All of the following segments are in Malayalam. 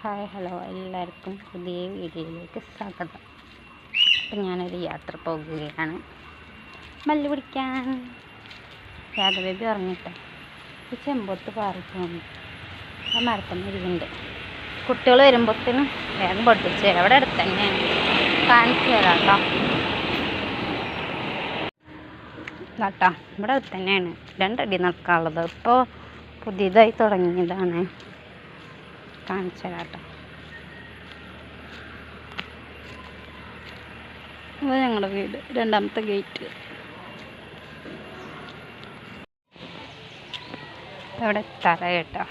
ഹായ് ഹലോ എല്ലാവർക്കും പുതിയ വീഡിയോയിലേക്ക് സ്വാഗതം. അപ്പം ഞാനൊരു യാത്ര പോകുകയാണ്. മല്ല് പിടിക്കാൻ. രാഘവേബി ഉറങ്ങിട്ടെ ഈ ചെമ്പോത്ത് പാറി പോകുന്നു ആ മരത്തമ്മ ഇരിക്കുന്നുണ്ട് കുട്ടികൾ വരുമ്പോഴത്തേനും വേഗം പൊട്ടിച്ച് അവിടെ അടുത്ത് തന്നെയാണ് കാണിച്ചു തരാം കേട്ടോ. കേട്ടോ ഇവിടെ അടുത്ത് തന്നെയാണ്. രണ്ടടി നടക്കാനുള്ളത്. ഇപ്പോൾ പുതിയതായി തുടങ്ങിയതാണ്. കാണിച്ചു തരാം കേട്ടോ അത് ഞങ്ങളുടെ വീട് രണ്ടാമത്തെ ഗേറ്റ്. അവിടെ തറ കേട്ടോ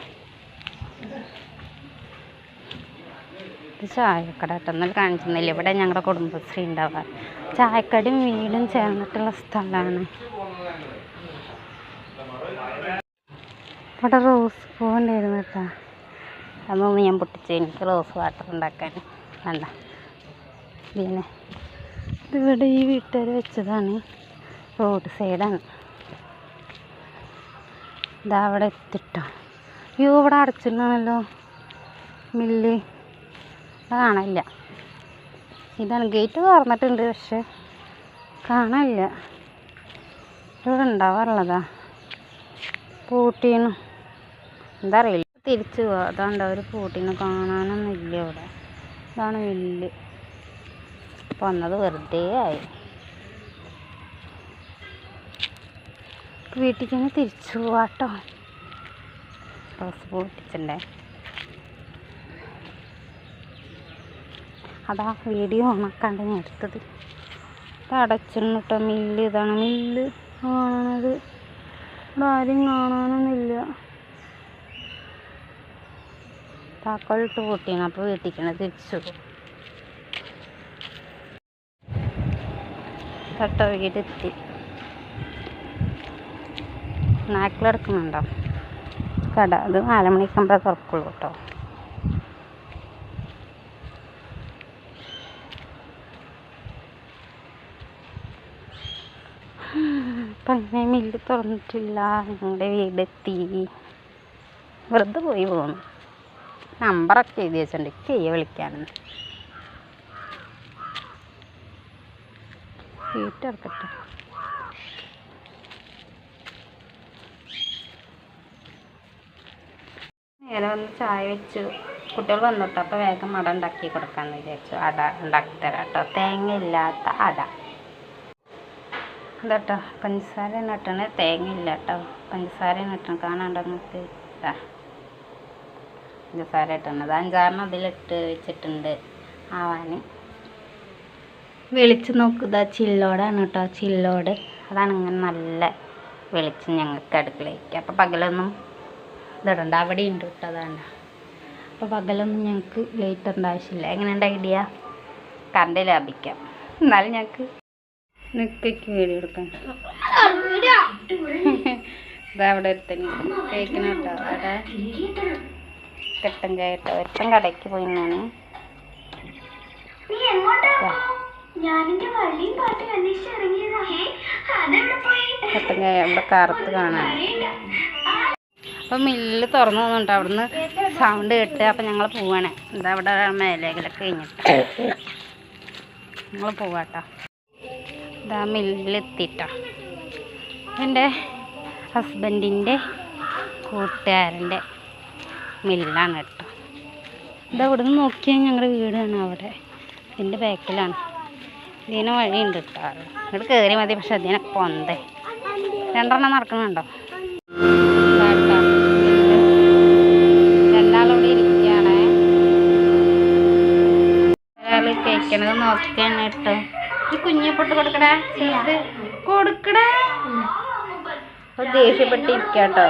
ഇത് ചായക്കട കേട്ടോ എന്നാൽ കാണിച്ചിരുന്നില്ല? ഇവിടെ ഞങ്ങളുടെ കുടുംബശ്രീ ഉണ്ടാവുക ചായക്കടയും വീടും ചേർന്നിട്ടുള്ള സ്ഥലമാണ് ഇവിടെ റോസ് പൂവുണ്ടായിരുന്നു കേട്ടോ. അതൊന്നും ഞാൻ പൊട്ടിച്ച് എനിക്ക് റോസ് വാട്ടർ ഉണ്ടാക്കാൻ. വേണ്ട. പിന്നെ ഇതിവിടെ ഈ വീട്ടുകാർ വെച്ചതാണ്. റോഡ് സൈഡാണ്. ഇതാ അവിടെ എത്തിട്ടോ. അയ്യോ ഇവിടെ അടച്ചിട്ടാണല്ലോ മില്ല്. കാണില്ല ഇതാണ്. ഗേറ്റ് തുറന്നിട്ടുണ്ട് പക്ഷെ കാണില്ല ഇവിടെ ഉണ്ടാവാറുള്ളതാ. പൂട്ടീനു. എന്താ അറിയില്ല. തിരിച്ചു പോവാം അതാണ്ട് അവർ പൂട്ടീനു കാണാനൊന്നും ഇല്ല ഇവിടെ ഇതാണ് മില്ല് വന്നത് വെറുതെ ആയി. വീട്ടിൽ തന്നെ തിരിച്ചു പോവാട്ടോ. റോസ് അതാ വീഡിയോ ഓണാക്കാണ്ട് ഞാൻ എടുത്തത്. കേട്ടോ മില്ല് ഇതാണ്. മില്ല് കാണണത്. ഇവിടെ ആരും കാണാനൊന്നുമില്ല. താക്കോലിട്ട് പൊട്ടിയാണ്. അപ്പോൾ തന്നെ തിരിച്ചു. തൊട്ട വീടെത്തി നാക്കിലെടുക്കുന്നുണ്ടോ കട. അത് നാല് മണിക്കുമ്പോഴേ തുറക്കുള്ളൂ കേട്ടോ. പിന്നെ അങ്ങനെ മില്ല് തുറന്നിട്ടില്ല. ഞങ്ങളുടെ വീടെത്തി. വെറുതെ പോയി പോന്നു നമ്പറൊക്കെ എഴുതി വെച്ചിട്ടുണ്ട്. ചെയ്യ വിളിക്കാനെന്ന്. വീട്ടെടുക്കട്ടെ നേരെ വന്ന് ചായ വെച്ചു. കുട്ടികൾ വന്നിട്ട് അപ്പോൾ വേഗം അട ഉണ്ടാക്കി കൊടുക്കാമെന്ന് വിചാരിച്ചു. അട ഉണ്ടാക്കി തരാം കേട്ടോ തേങ്ങ ഇല്ലാത്ത അട. ഇതാട്ടോ പഞ്ചസാര നട്ടണേ തേങ്ങ ഇല്ല കേട്ടോ പഞ്ചസാര നട്ടാണ് കാണാണ്ടോ നിങ്ങൾക്ക് ഇതാ പഞ്ചസാര ഇട്ടുണ്ട് അഞ്ചാറെണ്ണം അതിലിട്ട് വെച്ചിട്ടുണ്ട് ആവാൻ. വെളിച്ച് നോക്കുക ചില്ലോടാണ് കേട്ടോ ചില്ലോട്. അതാണ് ഇങ്ങനെ നല്ല വെളിച്ചം ഞങ്ങൾക്ക് അടുക്കളയ്ക്ക്. അപ്പോൾ പകലൊന്നും ഇതിടണ്ട അവിടെ ഉണ്ട് കേട്ടോ അതാണ്. അപ്പോൾ പകലൊന്നും ഞങ്ങൾക്ക് ലൈറ്റ് ലൈറ്ററിന്റെ ആവശ്യമില്ല. എങ്ങനെയുണ്ട് ഐഡിയ കറണ്ട് ലാഭിക്കാം. എന്നാലും ഞങ്ങൾക്ക് നിക്കയ്ക്ക് വീഡിയോ കൊടുക്കാം ഇതാ അവിടെ കേൾക്കണം കേട്ടോ അവിടെ കെട്ടൻ ചായ കേട്ടോ ഒരുത്തൻ കടയ്ക്ക് പോയി? കെട്ടൻ ചായ ഇവിടെ കാറത്ത് കാണാൻ. അപ്പം മില്ല് തുറന്നു പോകുന്നുണ്ട് അവിടുന്ന് സൗണ്ട് കേട്ട് അപ്പം ഞങ്ങൾ പോവാണ്. എന്താ അവിടെ മേലേകളൊക്കെ കഴിഞ്ഞിട്ട്. ഞങ്ങൾ പോവാട്ടോ. ഇതാ മില്ലിലെത്തിട്ടോ. എന്റെ ഹസ്ബൻഡിന്റെ കൂട്ടുകാരന്റെ മില്ലാണ് കേട്ടോ ഇത് അവിടെ നിന്ന് നോക്കിയാൽ ഞങ്ങളുടെ വീടാണ് അവിടെ. ഇതിന്റെ ബാക്കിലാണ്. ഇതിന് വഴിയുണ്ട് കേട്ടോ ഇങ്ങോട്ട് കയറി മതി പക്ഷെ അതിനെ പൊന്തേ. രണ്ടെണ്ണം നടക്കുന്നുണ്ടോ? രണ്ടാളോടെ ഇരിക്കുകയാണ്. ഒരാൾ കഴിക്കണത് നോക്കിയാണ് കേട്ടോ ഈ കുഞ്ഞെ പൊട്ട് കൊടുക്കടേ. കൊടുക്കടാ. അപ്പോൾ ദേഷ്യപ്പെട്ട് ഇരിക്കാട്ടോ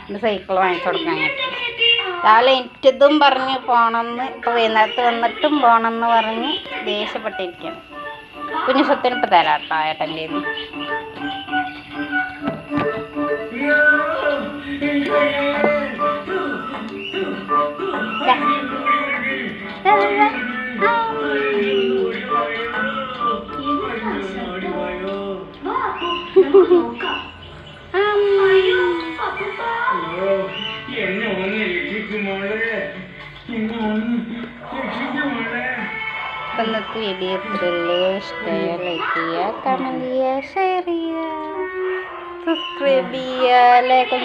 എന്റെ സൈക്കിൾ വാങ്ങിച്ചു കൊടുക്കാൻ രാവിലെ എനിക്കതും പറഞ്ഞ് പോകണമെന്ന് ഇപ്പോൾ വൈകുന്നേരത്ത് വന്നിട്ടും പോകണമെന്ന് പറഞ്ഞ് ദേഷ്യപ്പെട്ടിരിക്കുകയാണ് കുഞ്ഞു സ്വത്തിന് ഇപ്പോൾ തരാം കേട്ടോ ഏട്ടന്റെ ഇന്നത്തെ വീഡിയോ ഇത്രയുള്ളൂ ഇഷ്ടമായ ലൈക്ക് ചെയ്യുക കമന്റ് ചെയ്യുക ഷെയർ ചെയ്യുക സബ്സ്ക്രൈബ് ചെയ്യുക ലൈക്ക്